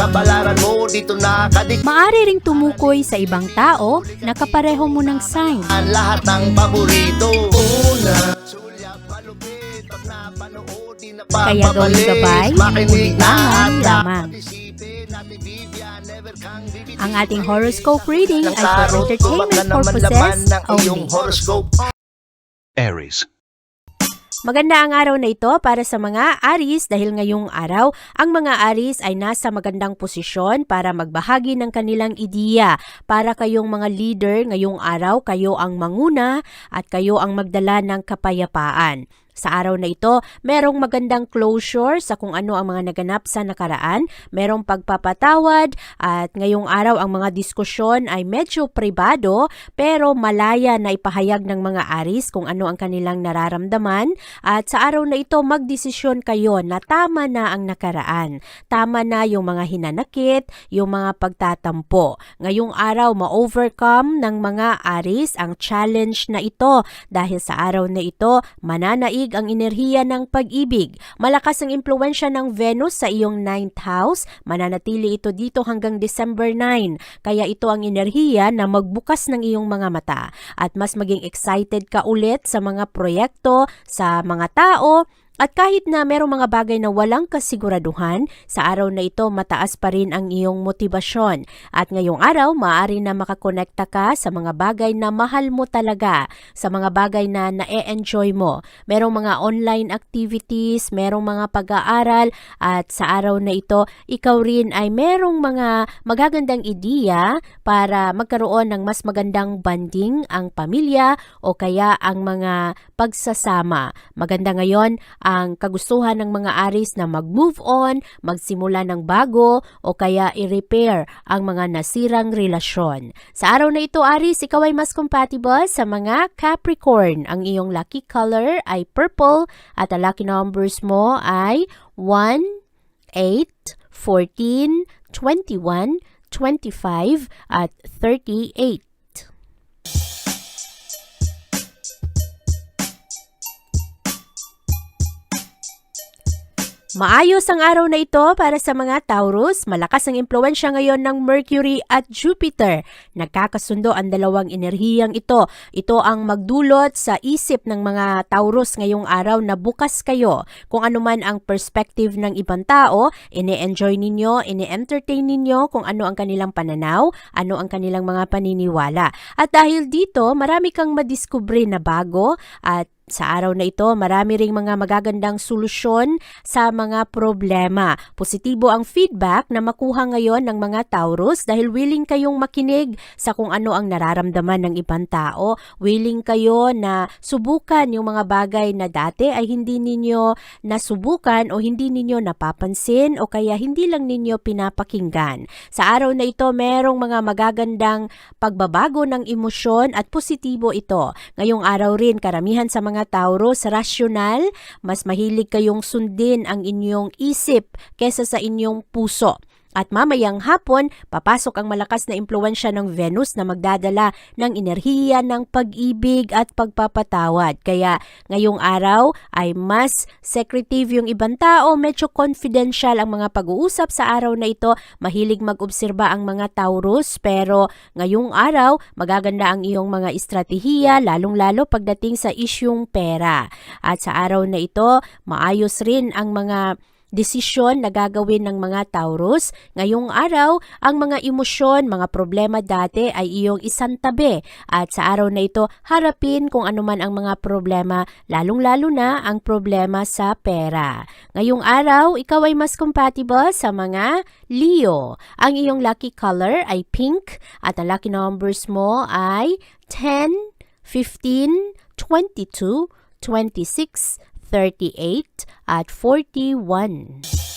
Kabalaran mo dito nakadik Maari ring tumukoy sa ibang tao na kapareho mo ng sign. ang lahat ng paborito Una, sulyap malupit Pag napanood, di na Kaya papapalit. gabay, Makinig na at lamang. Ang ating horoscope reading Ng ay for entertainment purposes ng iyong only. horoscope Aries. Maganda ang araw na ito para sa mga Aris dahil ngayong araw, ang mga Aris ay nasa magandang posisyon para magbahagi ng kanilang ideya. Para kayong mga leader ngayong araw, kayo ang manguna at kayo ang magdala ng kapayapaan. Sa araw na ito, merong magandang closure sa kung ano ang mga naganap sa nakaraan, merong pagpapatawad at ngayong araw ang mga diskusyon ay medyo pribado pero malaya na ipahayag ng mga aris kung ano ang kanilang nararamdaman at sa araw na ito magdesisyon kayo na tama na ang nakaraan. Tama na yung mga hinanakit, yung mga pagtatampo. Ngayong araw ma-overcome ng mga aris ang challenge na ito dahil sa araw na ito mananaig ang enerhiya ng pag-ibig. Malakas ang impluensya ng Venus sa iyong 9th house. Mananatili ito dito hanggang December 9. Kaya ito ang enerhiya na magbukas ng iyong mga mata at mas maging excited ka ulit sa mga proyekto, sa mga tao, at kahit na merong mga bagay na walang kasiguraduhan, sa araw na ito mataas pa rin ang iyong motibasyon. At ngayong araw, maaari na makakonekta ka sa mga bagay na mahal mo talaga, sa mga bagay na na-enjoy mo. Merong mga online activities, merong mga pag-aaral, at sa araw na ito, ikaw rin ay merong mga magagandang ideya para magkaroon ng mas magandang banding ang pamilya o kaya ang mga pagsasama. Maganda ngayon ang kagustuhan ng mga aris na mag-move on, magsimula ng bago o kaya i-repair ang mga nasirang relasyon. Sa araw na ito aris, ikaw ay mas compatible sa mga Capricorn. Ang iyong lucky color ay purple at ang lucky numbers mo ay 1, 8, 14, 21, 25 at 38. Maayos ang araw na ito para sa mga Taurus. Malakas ang impluensya ngayon ng Mercury at Jupiter. Nagkakasundo ang dalawang enerhiyang ito. Ito ang magdulot sa isip ng mga Taurus ngayong araw na bukas kayo. Kung ano man ang perspective ng ibang tao, ine-enjoy ninyo, ine-entertain ninyo kung ano ang kanilang pananaw, ano ang kanilang mga paniniwala. At dahil dito, marami kang madiskubre na bago at sa araw na ito, marami ring mga magagandang solusyon sa mga problema. Positibo ang feedback na makuha ngayon ng mga Taurus dahil willing kayong makinig sa kung ano ang nararamdaman ng ibang tao. Willing kayo na subukan yung mga bagay na dati ay hindi ninyo nasubukan o hindi ninyo napapansin o kaya hindi lang ninyo pinapakinggan. Sa araw na ito, merong mga magagandang pagbabago ng emosyon at positibo ito. Ngayong araw rin, karamihan sa mga Taurus, rasyonal, mas mahilig kayong sundin ang inyong isip kesa sa inyong puso. At mamayang hapon, papasok ang malakas na impluensya ng Venus na magdadala ng enerhiya ng pag-ibig at pagpapatawad. Kaya ngayong araw ay mas secretive yung ibang tao, medyo confidential ang mga pag-uusap sa araw na ito. Mahilig mag-obserba ang mga Taurus pero ngayong araw magaganda ang iyong mga estratehiya lalong-lalo pagdating sa isyung pera. At sa araw na ito, maayos rin ang mga desisyon na gagawin ng mga Taurus. Ngayong araw, ang mga emosyon, mga problema dati ay iyong isantabi at sa araw na ito, harapin kung ano man ang mga problema, lalong-lalo na ang problema sa pera. Ngayong araw, ikaw ay mas compatible sa mga Leo. Ang iyong lucky color ay pink at ang lucky numbers mo ay 10, 15, 22, 26, 38, at 41.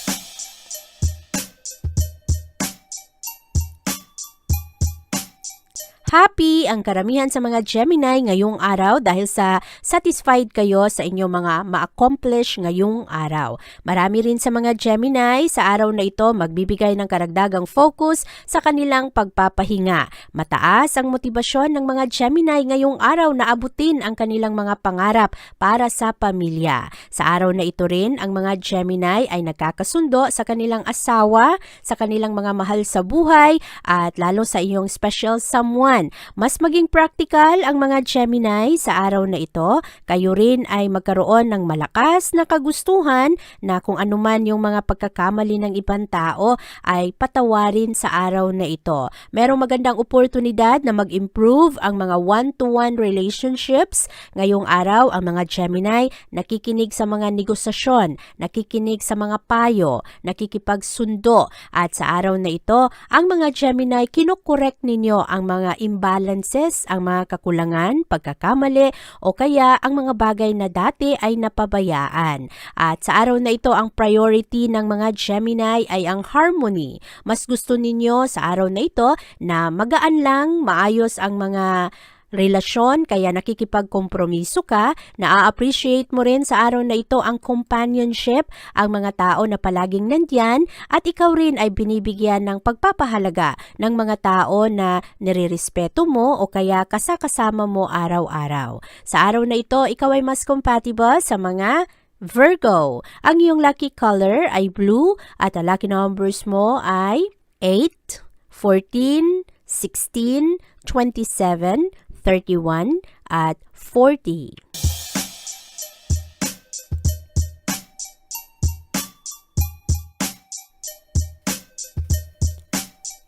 Happy ang karamihan sa mga Gemini ngayong araw dahil sa satisfied kayo sa inyong mga ma-accomplish ngayong araw. Marami rin sa mga Gemini sa araw na ito magbibigay ng karagdagang focus sa kanilang pagpapahinga. Mataas ang motibasyon ng mga Gemini ngayong araw na abutin ang kanilang mga pangarap para sa pamilya. Sa araw na ito rin, ang mga Gemini ay nagkakasundo sa kanilang asawa, sa kanilang mga mahal sa buhay, at lalo sa iyong special someone. Mas maging practical ang mga Gemini sa araw na ito. Kayo rin ay magkaroon ng malakas na kagustuhan na kung anuman yung mga pagkakamali ng ibang tao ay patawarin sa araw na ito. Merong magandang oportunidad na mag-improve ang mga one-to-one relationships. Ngayong araw, ang mga Gemini nakikinig sa mga negosasyon, nakikinig sa mga payo, nakikipagsundo. At sa araw na ito, ang mga Gemini kinukorek ninyo ang mga imbalances, ang mga kakulangan, pagkakamali, o kaya ang mga bagay na dati ay napabayaan. At sa araw na ito, ang priority ng mga Gemini ay ang harmony. Mas gusto ninyo sa araw na ito na magaan lang, maayos ang mga relasyon kaya nakikipagkompromiso ka, na-appreciate mo rin sa araw na ito ang companionship, ang mga tao na palaging nandyan at ikaw rin ay binibigyan ng pagpapahalaga ng mga tao na nirerespeto mo o kaya kasakasama mo araw-araw. Sa araw na ito, ikaw ay mas compatible sa mga Virgo. Ang iyong lucky color ay blue at ang lucky numbers mo ay 8, 14, 16, 27, 31 at 40.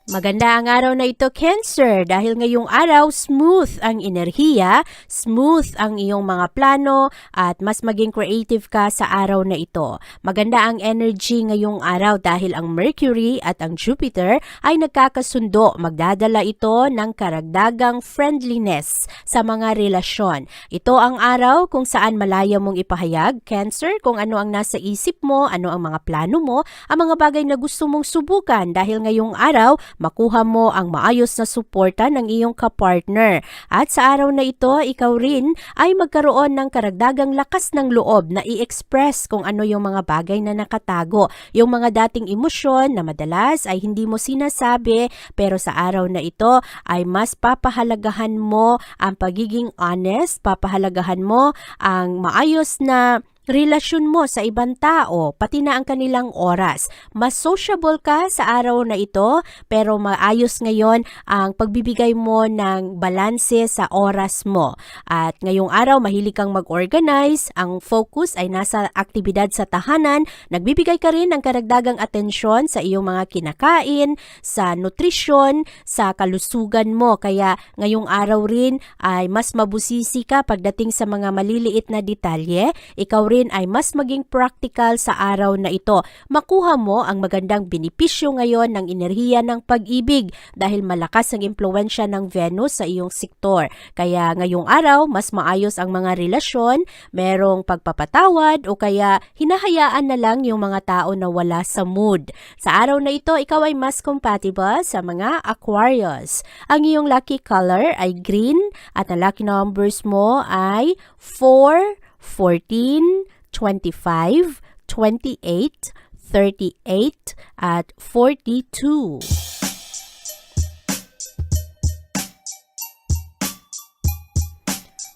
Maganda ang araw na ito, Cancer, dahil ngayong araw smooth ang enerhiya, smooth ang iyong mga plano, at mas maging creative ka sa araw na ito. Maganda ang energy ngayong araw dahil ang Mercury at ang Jupiter ay nagkakasundo. Magdadala ito ng karagdagang friendliness sa mga relasyon. Ito ang araw kung saan malaya mong ipahayag, Cancer, kung ano ang nasa isip mo, ano ang mga plano mo, ang mga bagay na gusto mong subukan dahil ngayong araw makuha mo ang maayos na suporta ng iyong kapartner. At sa araw na ito, ikaw rin ay magkaroon ng karagdagang lakas ng loob na i-express kung ano yung mga bagay na nakatago. Yung mga dating emosyon na madalas ay hindi mo sinasabi pero sa araw na ito ay mas papahalagahan mo ang pagiging honest, papahalagahan mo ang maayos na relasyon mo sa ibang tao, pati na ang kanilang oras. Mas sociable ka sa araw na ito, pero maayos ngayon ang pagbibigay mo ng balanse sa oras mo. At ngayong araw, mahilig kang mag-organize, ang focus ay nasa aktibidad sa tahanan, nagbibigay ka rin ng karagdagang atensyon sa iyong mga kinakain, sa nutrisyon, sa kalusugan mo. Kaya ngayong araw rin ay mas mabusisi ka pagdating sa mga maliliit na detalye. Ikaw rin ay mas maging practical sa araw na ito. Makuha mo ang magandang benepisyo ngayon ng enerhiya ng pag-ibig dahil malakas ang impluensya ng Venus sa iyong sektor. Kaya ngayong araw, mas maayos ang mga relasyon, merong pagpapatawad o kaya hinahayaan na lang yung mga tao na wala sa mood. Sa araw na ito, ikaw ay mas compatible sa mga Aquarius. Ang iyong lucky color ay green at ang lucky numbers mo ay 4, 14, 25, 28, 38, at 42.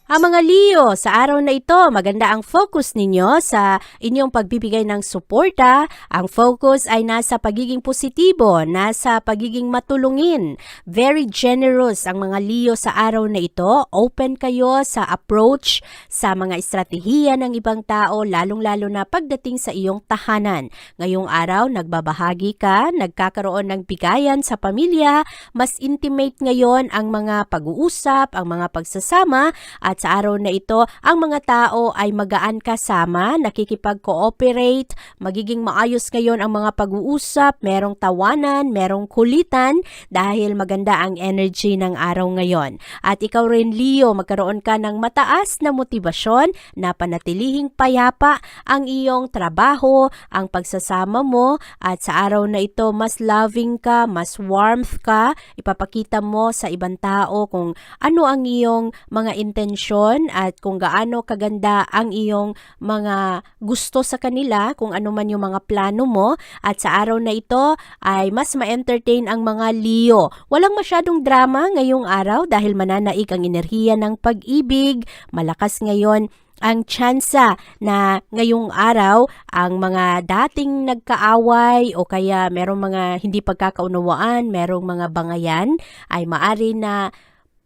Ang mga Leo, sa araw na ito, maganda ang focus ninyo sa inyong pagbibigay ng suporta. Ang focus ay nasa pagiging positibo, nasa pagiging matulungin. Very generous ang mga Leo sa araw na ito. Open kayo sa approach sa mga estratehiya ng ibang tao, lalong-lalo na pagdating sa iyong tahanan. Ngayong araw, nagbabahagi ka, nagkakaroon ng bigayan sa pamilya, mas intimate ngayon ang mga pag-uusap, ang mga pagsasama, at At sa araw na ito, ang mga tao ay magaan kasama, nakikipag-cooperate, magiging maayos ngayon ang mga pag-uusap, merong tawanan, merong kulitan dahil maganda ang energy ng araw ngayon. At ikaw rin Leo, magkaroon ka ng mataas na motibasyon na panatilihing payapa ang iyong trabaho, ang pagsasama mo at sa araw na ito mas loving ka, mas warmth ka, ipapakita mo sa ibang tao kung ano ang iyong mga intensyon at kung gaano kaganda ang iyong mga gusto sa kanila, kung ano man yung mga plano mo at sa araw na ito ay mas ma-entertain ang mga Leo. Walang masyadong drama ngayong araw dahil mananaig ang enerhiya ng pag-ibig, malakas ngayon ang tsansa na ngayong araw ang mga dating nagkaaway o kaya merong mga hindi pagkakaunawaan, merong mga bangayan ay maari na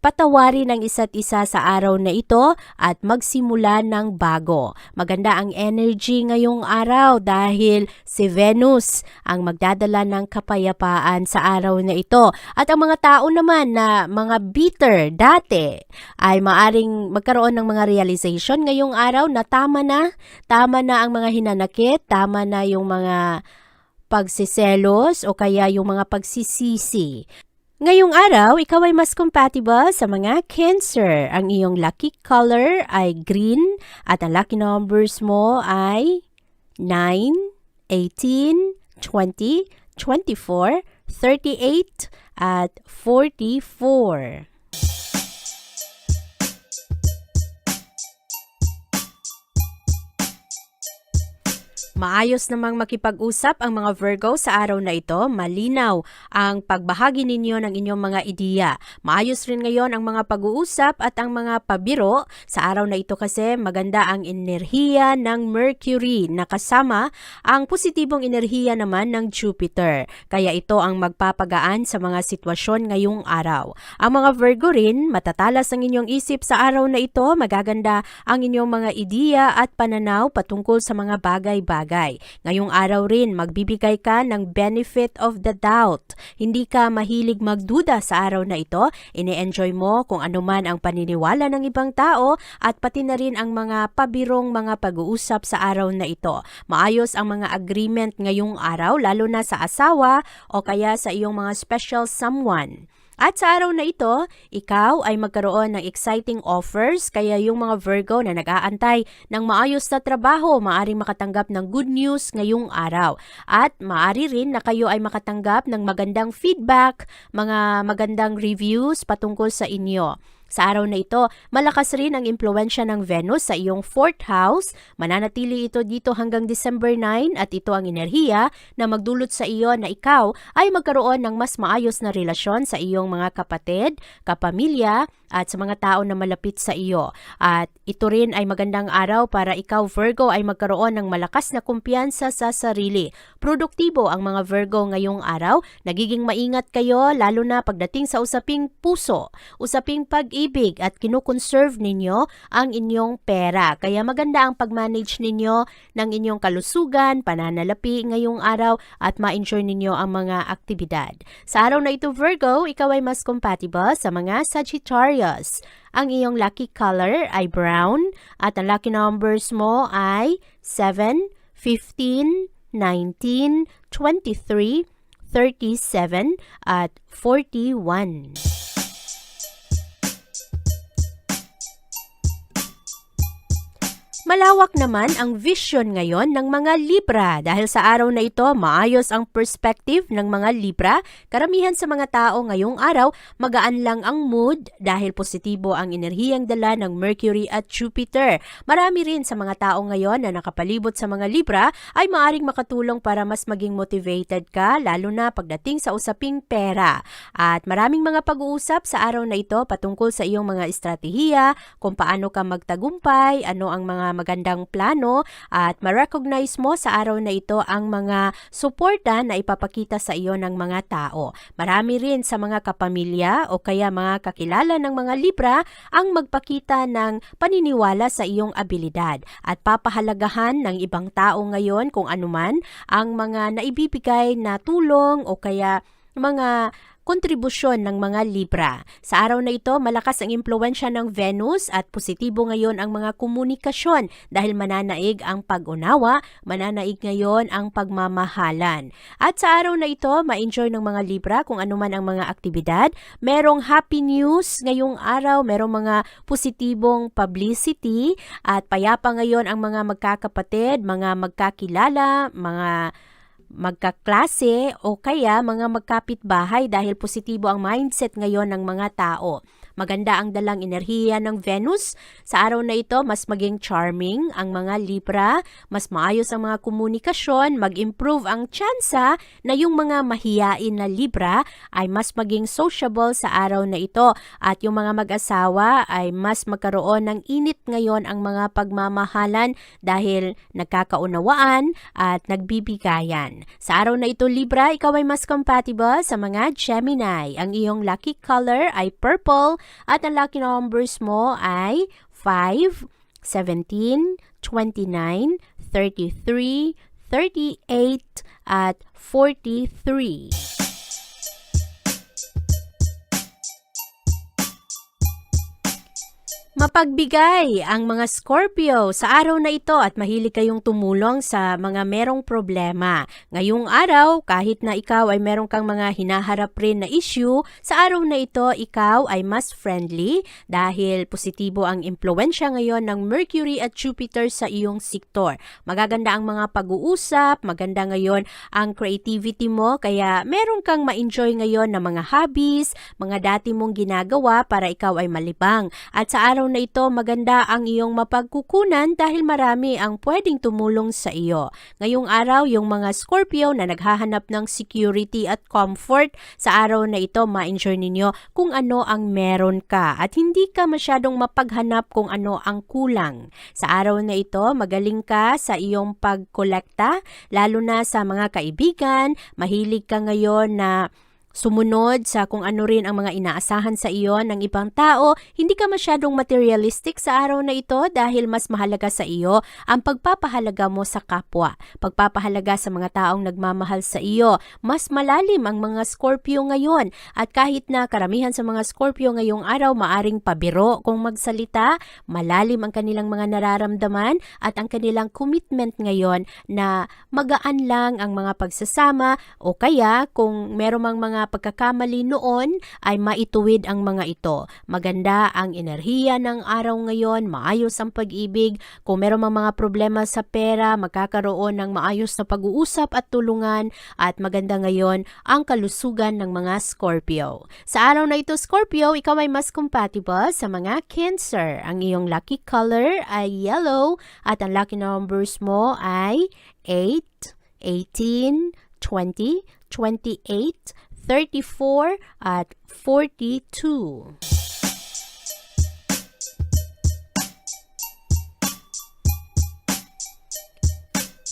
patawarin ang isa't isa sa araw na ito at magsimula ng bago. Maganda ang energy ngayong araw dahil si Venus ang magdadala ng kapayapaan sa araw na ito. At ang mga tao naman na mga bitter dati ay maaring magkaroon ng mga realization ngayong araw na tama na, tama na ang mga hinanakit, tama na yung mga pagsiselos o kaya yung mga pagsisisi. Ngayong araw, ikaw ay mas compatible sa mga Cancer. Ang iyong lucky color ay green at ang lucky numbers mo ay 9, 18, 20, 24, 38 at 44. Maayos namang makipag-usap ang mga Virgo sa araw na ito. Malinaw ang pagbahagi ninyo ng inyong mga ideya. Maayos rin ngayon ang mga pag-uusap at ang mga pabiro. Sa araw na ito kasi maganda ang enerhiya ng Mercury na kasama ang positibong enerhiya naman ng Jupiter. Kaya ito ang magpapagaan sa mga sitwasyon ngayong araw. Ang mga Virgo rin, matatalas ang inyong isip sa araw na ito. Magaganda ang inyong mga ideya at pananaw patungkol sa mga bagay-bagay. Ngayong araw rin, magbibigay ka ng benefit of the doubt. Hindi ka mahilig magduda sa araw na ito. Ine-enjoy mo kung ano man ang paniniwala ng ibang tao at pati na rin ang mga pabirong mga pag-uusap sa araw na ito. Maayos ang mga agreement ngayong araw, lalo na sa asawa o kaya sa iyong mga special someone. At sa araw na ito, ikaw ay magkaroon ng exciting offers kaya yung mga Virgo na nag-aantay ng maayos na trabaho maaring makatanggap ng good news ngayong araw. At maari rin na kayo ay makatanggap ng magandang feedback, mga magandang reviews patungkol sa inyo. Sa araw na ito, malakas rin ang impluensya ng Venus sa iyong fourth house. Mananatili ito dito hanggang December 9 at ito ang enerhiya na magdulot sa iyo na ikaw ay magkaroon ng mas maayos na relasyon sa iyong mga kapatid, kapamilya, at sa mga tao na malapit sa iyo. At ito rin ay magandang araw para ikaw Virgo ay magkaroon ng malakas na kumpiyansa sa sarili. Produktibo ang mga Virgo ngayong araw. Nagiging maingat kayo lalo na pagdating sa usaping puso, usaping pag-ibig at kinukonserve ninyo ang inyong pera. Kaya maganda ang pag-manage ninyo ng inyong kalusugan, pananalapi ngayong araw at ma-enjoy ninyo ang mga aktibidad. Sa araw na ito Virgo, ikaw ay mas compatible sa mga Sagittarius. Ang iyong lucky color ay brown at ang lucky numbers mo ay 7, 15, 19, 23, 37 at 41. Malawak naman ang vision ngayon ng mga Libra dahil sa araw na ito maayos ang perspective ng mga Libra. Karamihan sa mga tao ngayong araw magaan lang ang mood dahil positibo ang enerhiyang dala ng Mercury at Jupiter. Marami rin sa mga tao ngayon na nakapalibot sa mga Libra ay maaring makatulong para mas maging motivated ka lalo na pagdating sa usaping pera. At maraming mga pag-uusap sa araw na ito patungkol sa iyong mga estratehiya, kung paano ka magtagumpay, ano ang mga magandang plano at ma-recognize mo sa araw na ito ang mga suporta na ipapakita sa iyo ng mga tao. Marami rin sa mga kapamilya o kaya mga kakilala ng mga Libra ang magpakita ng paniniwala sa iyong abilidad at papahalagahan ng ibang tao ngayon kung anuman ang mga naibibigay na tulong o kaya mga kontribusyon ng mga Libra. Sa araw na ito, malakas ang impluensya ng Venus at positibo ngayon ang mga komunikasyon dahil mananaig ang pag-unawa, mananaig ngayon ang pagmamahalan. At sa araw na ito, ma-enjoy ng mga Libra kung ano man ang mga aktibidad. Merong happy news ngayong araw, merong mga positibong publicity at payapa ngayon ang mga magkakapatid, mga magkakilala, mga magkaklase o kaya mga magkapitbahay dahil positibo ang mindset ngayon ng mga tao. Maganda ang dalang enerhiya ng Venus. Sa araw na ito, mas maging charming ang mga Libra, mas maayos ang mga komunikasyon, mag-improve ang tsansa na yung mga mahiyain na Libra ay mas maging sociable sa araw na ito at yung mga mag-asawa ay mas magkaroon ng init ngayon ang mga pagmamahalan dahil nagkakaunawaan at nagbibigayan. Sa araw na ito, Libra, ikaw ay mas compatible sa mga Gemini. Ang iyong lucky color ay purple at ang lucky numbers mo ay 5, 17, 29, 33, 38, at 43. Mapagbigay ang mga Scorpio sa araw na ito at mahilig kayong tumulong sa mga merong problema. Ngayong araw, kahit na ikaw ay merong kang mga hinaharap rin na issue, sa araw na ito ikaw ay mas friendly dahil positibo ang impluensya ngayon ng Mercury at Jupiter sa iyong sektor. Magaganda ang mga pag-uusap, maganda ngayon ang creativity mo, kaya meron kang ma-enjoy ngayon na mga hobbies, mga dati mong ginagawa para ikaw ay malibang. At sa araw na ito, maganda ang iyong mapagkukunan dahil marami ang pwedeng tumulong sa iyo. Ngayong araw, yung mga Scorpio na naghahanap ng security at comfort, sa araw na ito, ma-enjoy ninyo kung ano ang meron ka at hindi ka masyadong mapaghanap kung ano ang kulang. Sa araw na ito, magaling ka sa iyong pagkolekta, lalo na sa mga kaibigan, mahilig ka ngayon na sumunod sa kung ano rin ang mga inaasahan sa iyo ng ibang tao, hindi ka masyadong materialistic sa araw na ito dahil mas mahalaga sa iyo ang pagpapahalaga mo sa kapwa, pagpapahalaga sa mga taong nagmamahal sa iyo. Mas malalim ang mga Scorpio ngayon. At kahit na karamihan sa mga Scorpio ngayong araw maaring pabiro kung magsalita, malalim ang kanilang mga nararamdaman at ang kanilang commitment ngayon na magaan lang ang mga pagsasama o kaya kung meron mang pagkakamali noon ay maituwid ang mga ito. Maganda ang enerhiya ng araw ngayon, maayos ang pag-ibig. Kung meron mang mga problema sa pera, magkakaroon ng maayos na pag-uusap at tulungan at maganda ngayon ang kalusugan ng mga Scorpio. Sa araw na ito, Scorpio, ikaw ay mas compatible sa mga Cancer. Ang iyong lucky color ay yellow at ang lucky numbers mo ay 8, 18, 20, 28, 34 at 42.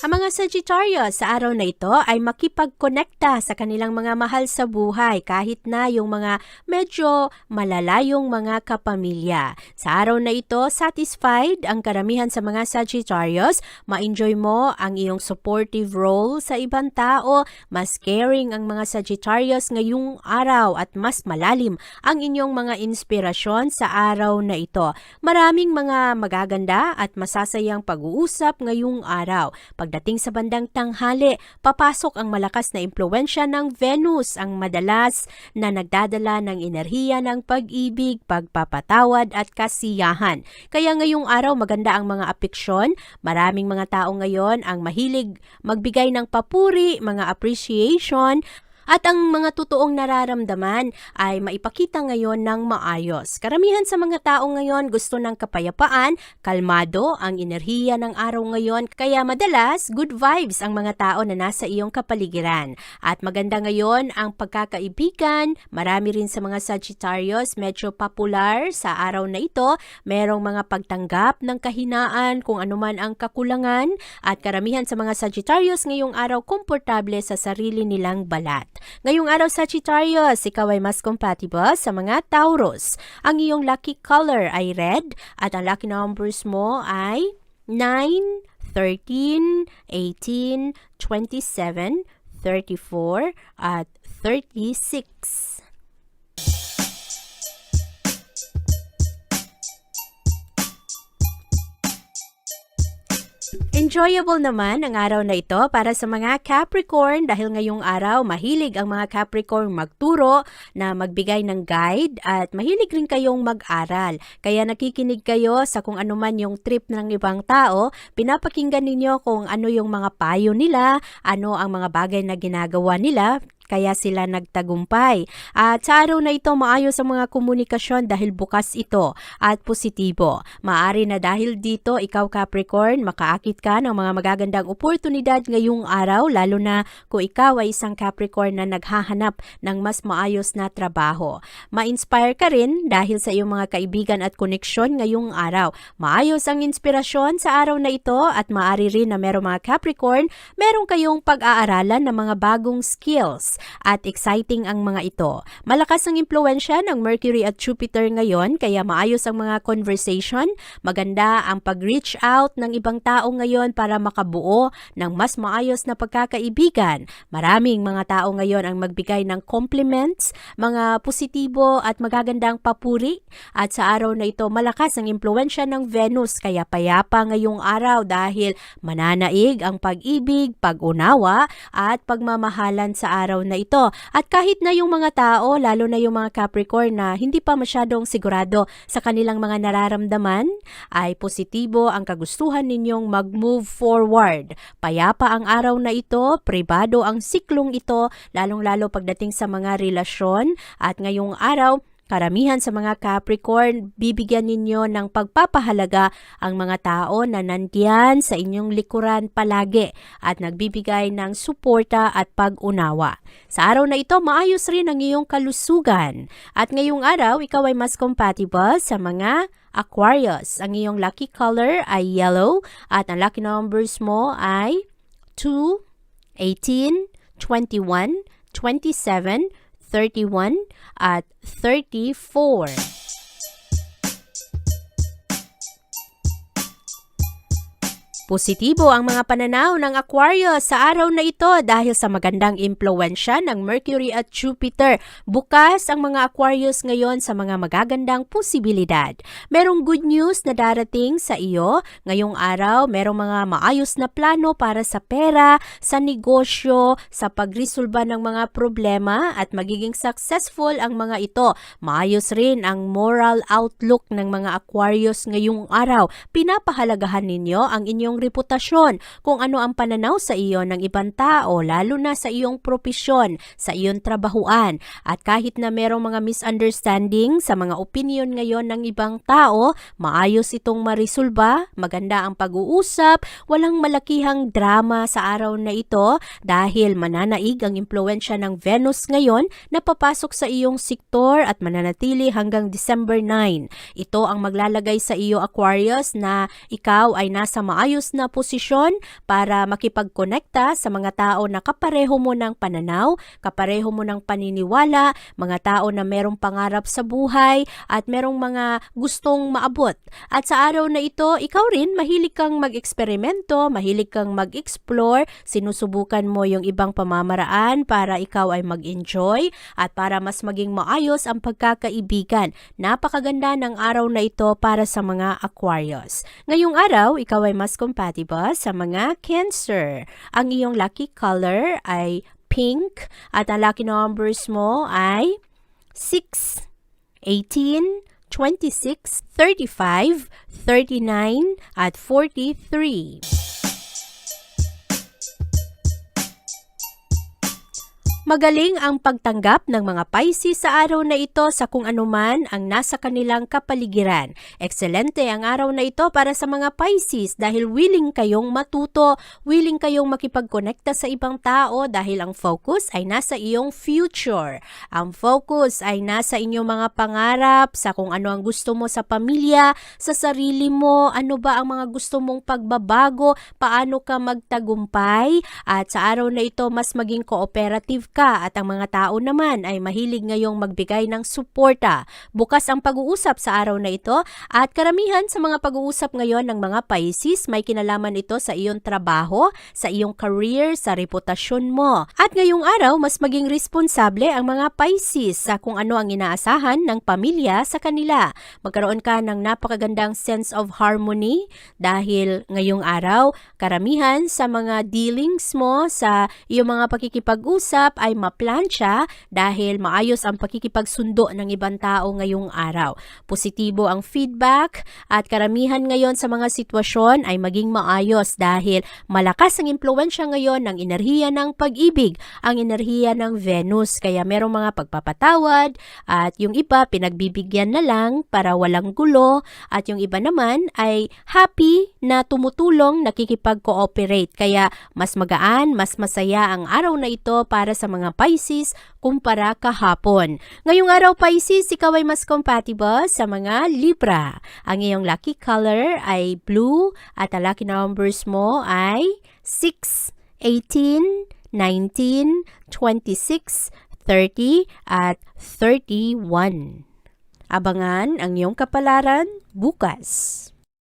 Ang mga Sagittarius sa araw na ito ay makipagkonekta sa kanilang mga mahal sa buhay kahit na yung mga medyo malalayong mga kapamilya. Sa araw na ito, satisfied ang karamihan sa mga Sagittarius. Ma-enjoy mo ang iyong supportive role sa ibang tao. Mas caring ang mga Sagittarius ngayong araw at mas malalim ang inyong mga inspirasyon sa araw na ito. Maraming mga magaganda at masasayang pag-uusap ngayong araw. Pagdating sa bandang tanghali, papasok ang malakas na impluensya ng Venus, ang madalas na nagdadala ng enerhiya ng pag-ibig, pagpapatawad at kasiyahan. Kaya ngayong araw maganda ang mga apeksyon. Maraming mga tao ngayon ang mahilig magbigay ng papuri, mga appreciation, at ang mga totoong nararamdaman ay maipakita ngayon ng maayos. Karamihan sa mga tao ngayon gusto ng kapayapaan, kalmado ang enerhiya ng araw ngayon, kaya madalas good vibes ang mga tao na nasa iyong kapaligiran. At maganda ngayon ang pagkakaibigan, marami rin sa mga Sagittarius medyo popular sa araw na ito, merong mga pagtanggap ng kahinaan kung anuman ang kakulangan, at karamihan sa mga Sagittarius ngayong araw komportable sa sarili nilang balat. Ngayong araw Sagittarius, ikaw ay mas compatible sa mga Taurus. Ang iyong lucky color ay red at ang lucky numbers mo ay 9, 13, 18, 27, 34 at 36. Enjoyable naman ang araw na ito para sa mga Capricorn dahil ngayong araw mahilig ang mga Capricorn magturo na magbigay ng guide at mahilig rin kayong mag-aral. Kaya nakikinig kayo sa kung ano man yung trip ng ibang tao, pinapakinggan ninyo kung ano yung mga payo nila, ano ang mga bagay na ginagawa nila, kaya sila nagtagumpay. At sa araw na ito, maayos ang mga komunikasyon dahil bukas ito at positibo. Maari na dahil dito, ikaw Capricorn, makaakit ka ng mga magagandang oportunidad ngayong araw, lalo na kung ikaw ay isang Capricorn na naghahanap ng mas maayos na trabaho. Ma-inspire ka rin dahil sa iyong mga kaibigan at koneksyon ngayong araw. Maayos ang inspirasyon sa araw na ito at maari rin na merong mga Capricorn, meron kayong pag-aaralan ng mga bagong skills at exciting ang mga ito. Malakas ang impluensya ng Mercury at Jupiter ngayon kaya maayos ang mga conversation, maganda ang pag-reach out ng ibang tao ngayon para makabuo ng mas maayos na pagkakaibigan. Maraming mga tao ngayon ang magbigay ng compliments, mga positibo at magagandang papuri at sa araw na ito malakas ang impluensya ng Venus kaya payapa ngayong araw dahil mananaig ang pag-ibig, pag-unawa at pagmamahalan sa araw na ito. At kahit na yung mga tao, lalo na yung mga Capricorn na hindi pa masyadong sigurado sa kanilang mga nararamdaman, ay positibo ang kagustuhan ninyong mag-move forward. Payapa ang araw na ito, pribado ang siklong ito, lalong-lalo pagdating sa mga relasyon at ngayong araw, Karamihan sa mga Capricorn, bibigyan ninyo ng pagpapahalaga ang mga tao na nandiyan sa inyong likuran palagi at nagbibigay ng suporta at pag-unawa. Sa araw na ito, maayos rin ang iyong kalusugan. At ngayong araw, ikaw ay mas compatible sa mga Aquarius. Ang iyong lucky color ay yellow at ang lucky numbers mo ay 2, 18, 21, 27, 31 at 34. Positibo ang mga pananaw ng Aquarius sa araw na ito dahil sa magandang impluensya ng Mercury at Jupiter. Bukas ang mga Aquarius ngayon sa mga magagandang posibilidad. Merong good news na darating sa iyo. Ngayong araw, merong mga maayos na plano para sa pera, sa negosyo, sa pagresolba ng mga problema at magiging successful ang mga ito. Maayos rin ang moral outlook ng mga Aquarius ngayong araw. Pinapahalagahan ninyo ang inyong reputasyon, kung ano ang pananaw sa iyo ng ibang tao, lalo na sa iyong propisyon, sa iyong trabahuan. At kahit na merong mga misunderstanding sa mga opinion ngayon ng ibang tao, maayos itong marisolba, maganda ang pag-uusap, walang malakihang drama sa araw na ito dahil mananaig ang impluensya ng Venus ngayon na papasok sa iyong sektor at mananatili hanggang December 9. Ito ang maglalagay sa iyo Aquarius na ikaw ay nasa maayos na posisyon para makipagkonekta sa mga tao na kapareho mo ng pananaw, kapareho mo ng paniniwala, mga tao na merong pangarap sa buhay at merong mga gustong maabot. At sa araw na ito, ikaw rin mahilig kang mag-eksperimento, mahilig kang mag-explore, sinusubukan mo yung ibang pamamaraan para ikaw ay mag-enjoy at para mas maging maayos ang pagkakaibigan. Napakaganda ng araw na ito para sa mga Aquarius. Ngayong araw, ikaw ay mas compatible sa mga Cancer. Ang iyong lucky color ay pink at ang lucky numbers mo ay 6, 18, 26, 35, 39, at 43. Magaling ang pagtanggap ng mga Pisces sa araw na ito sa kung anuman ang nasa kanilang kapaligiran. Ekscelente ang araw na ito para sa mga Pisces dahil willing kayong matuto, willing kayong makipagkonekta sa ibang tao dahil ang focus ay nasa iyong future. Ang focus ay nasa inyong mga pangarap, sa kung ano ang gusto mo sa pamilya, sa sarili mo, ano ba ang mga gusto mong pagbabago, paano ka magtagumpay, at sa araw na ito mas maging cooperative ka ka at ang mga tao naman ay mahilig ngayong magbigay ng suporta. Bukas ang pag-uusap sa araw na ito at karamihan sa mga pag-uusap ngayon ng mga Pisces may kinalaman ito sa iyong trabaho, sa iyong career, sa reputasyon mo. At ngayong araw, mas maging responsable ang mga Pisces sa kung ano ang inaasahan ng pamilya sa kanila. Magkaroon ka ng napakagandang sense of harmony dahil ngayong araw, karamihan sa mga dealings mo sa iyong mga pakikipag-usap ay maplansya dahil maayos ang pakikipagsundo ng ibang tao ngayong araw. Positibo ang feedback at karamihan ngayon sa mga sitwasyon ay maging maayos dahil malakas ang impluensya ngayon ng enerhiya ng pag-ibig, ang enerhiya ng Venus. Kaya merong mga pagpapatawad at yung iba pinagbibigyan na lang para walang gulo at yung iba naman ay happy na tumutulong, nakikipag-cooperate. Kaya mas magaan, mas masaya ang araw na ito para sa mga Pisces kumpara kahapon. Ngayong araw Pisces, ikaw ay mas compatible sa mga Libra. Ang iyong lucky color ay blue at ang lucky numbers mo ay 6, 18, 19, 26, 30 at 31. Abangan ang iyong kapalaran bukas.